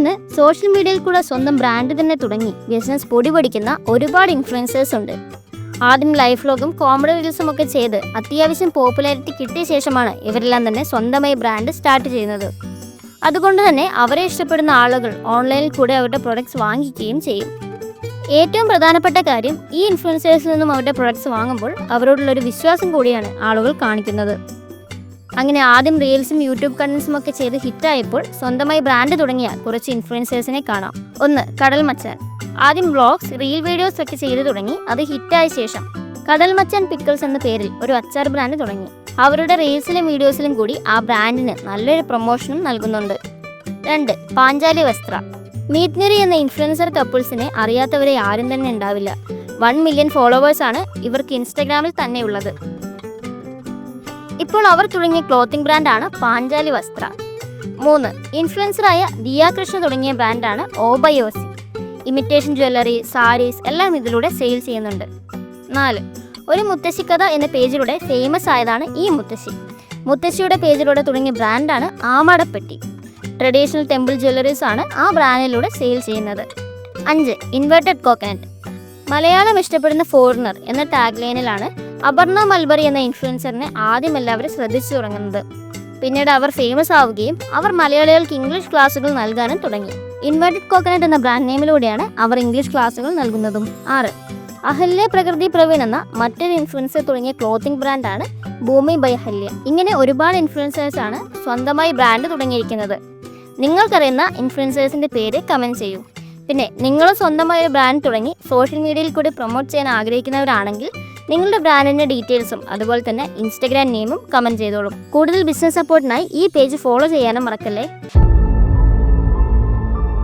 ഇന്ന് സോഷ്യൽ മീഡിയയിൽ കൂടെ സ്വന്തം ബ്രാൻഡ് തന്നെ തുടങ്ങി. ബിസിനസ് പൊടിപൊടിക്കുന്ന ഒരുപാട് ഇൻഫ്ലുവൻസേഴ്സ് ഉണ്ട്. ആദ്യം ലൈഫ് ലോഗും കോമഡി റീൽസും ഒക്കെ ചെയ്ത് അത്യാവശ്യം പോപ്പുലാരിറ്റി കിട്ടിയ ശേഷമാണ് ഇവരെല്ലാം തന്നെ സ്വന്തമായി ബ്രാൻഡ് സ്റ്റാർട്ട് ചെയ്യുന്നത്. അതുകൊണ്ട് തന്നെ അവരെ ഇഷ്ടപ്പെടുന്ന ആളുകൾ ഓൺലൈനിൽ കൂടെ അവരുടെ പ്രൊഡക്ട്സ് വാങ്ങിക്കുകയും ചെയ്യും. ഏറ്റവും പ്രധാനപ്പെട്ട കാര്യം ഈ ഇൻഫ്ലുവൻസേഴ്സിൽ നിന്നും അവരുടെ പ്രൊഡക്ട്സ് വാങ്ങുമ്പോൾ അവരോടുള്ള ഒരു വിശ്വാസം കൂടിയാണ് ആളുകൾ കാണിക്കുന്നത്. അങ്ങനെ ആദ്യം റീൽസും യൂട്യൂബ് കണ്ടൻസും ഒക്കെ ചെയ്ത് ഹിറ്റായപ്പോൾ സ്വന്തമായി ബ്രാൻഡ് തുടങ്ങിയ കുറച്ച് ഇൻഫ്ലുവൻസേഴ്സിനെ കാണാം. ഒന്ന് കടൽ മച്ചാൻ. ആദ്യം വ്ളോഗ്സ് റീൽ വീഡിയോസ് ഒക്കെ ചെയ്തു തുടങ്ങി അത് ഹിറ്റായ ശേഷം കടൽ മച്ചാൻ പിക്കിൾസ് എന്ന പേരിൽ ഒരു അച്ചാർ ബ്രാൻഡ് തുടങ്ങി. അവരുടെ റീൽസിലും വീഡിയോസിലും കൂടി ആ ബ്രാൻഡിന് നല്ലൊരു പ്രൊമോഷനും നൽകുന്നുണ്ട്. രണ്ട് പാഞ്ചാലി വസ്ത്ര. മീറ്റ്നറി എന്ന ഇൻഫ്ലുവൻസർ കപ്പിൾസിനെ അറിയാത്തവരെ ആരും തന്നെ ഉണ്ടാവില്ല. വൺ മില്യൺ ഫോളോവേഴ്സാണ് ഇവർക്ക് ഇൻസ്റ്റഗ്രാമിൽ തന്നെ ഉള്ളത്. ഇപ്പോൾ അവർ തുടങ്ങിയ ക്ലോത്തിംഗ് ബ്രാൻഡാണ് പാഞ്ചാലി വസ്ത്ര. മൂന്ന് ഇൻഫ്ലുവൻസറായ ദിയ കൃഷ്ണ തുടങ്ങിയ ബ്രാൻഡാണ് ഓബയോസി. ഇമിറ്റേഷൻ ജ്വല്ലറി സാരീസ് എല്ലാം ഇതിലൂടെ സെയിൽ ചെയ്യുന്നുണ്ട്. നാല് ഒരു മുത്തശ്ശിക്കഥ എന്ന പേജിലൂടെ ഫേമസ് ആയതാണ് ഈ മുത്തശ്ശി. മുത്തശ്ശിയുടെ പേജിലൂടെ തുടങ്ങിയ ബ്രാൻഡാണ് ആമടപ്പെട്ടി. ട്രഡീഷണൽ ടെമ്പിൾ ജ്വല്ലറീസ് ആണ് ആ ബ്രാൻഡിലൂടെ സെയിൽ ചെയ്യുന്നത്. അഞ്ച് ഇൻവേർട്ടഡ് കോക്കനട്ട് മലയാളം ഇഷ്ടപ്പെടുന്ന ഫോറിനർ എന്ന ടാഗ് ലൈനിലാണ് അപർണ മൽബറി എന്ന ഇൻഫ്ലുവൻസറിനെ ആദ്യം എല്ലാവരും ശ്രദ്ധിച്ചു തുടങ്ങുന്നത്. പിന്നീട് അവർ ഫേമസ് ആവുകയും അവർ മലയാളികൾക്ക് ഇംഗ്ലീഷ് ക്ലാസ്സുകൾ നൽകാനും തുടങ്ങി. ഇൻവേർട്ടഡ് കോക്കനട്ട് എന്ന ബ്രാൻഡ് നെയിമിലൂടെയാണ് അവർ ഇംഗ്ലീഷ് ക്ലാസ്സുകൾ നൽകുന്നതും. ആറ്. അഹല്യ പ്രകൃതി പ്രവീൺ എന്ന മറ്റൊരു ഇൻഫ്ലുവൻസർ തുടങ്ങിയ ക്ലോത്തിംഗ് ബ്രാൻഡാണ് ഭൂമി ബൈ അഹല്യ. ഇങ്ങനെ ഒരുപാട് ഇൻഫ്ലുവൻസേഴ്സ് ആണ് സ്വന്തമായി ബ്രാൻഡ് തുടങ്ങിയിരിക്കുന്നത്. നിങ്ങൾക്കറിയുന്ന ഇൻഫ്ലുവൻസേഴ്സിന്റെ പേര് കമന്റ് ചെയ്യൂ. പിന്നെ നിങ്ങൾ സ്വന്തമായ ഒരു ബ്രാൻഡ് തുടങ്ങി സോഷ്യൽ മീഡിയയിൽ കൂടി പ്രൊമോട്ട് ചെയ്യാൻ ആഗ്രഹിക്കുന്നവരാണെങ്കിൽ നിങ്ങളുടെ ബ്രാൻഡിന്റെ ഡീറ്റെയിൽസും അതുപോലെ തന്നെ ഇൻസ്റ്റഗ്രാം നെയിമും കമന്റ് ചെയ്തോളും. കൂടുതൽ ബിസിനസ് സപ്പോർട്ടിനായി ഈ പേജ് ഫോളോ ചെയ്യാനും മറക്കല്ലേ?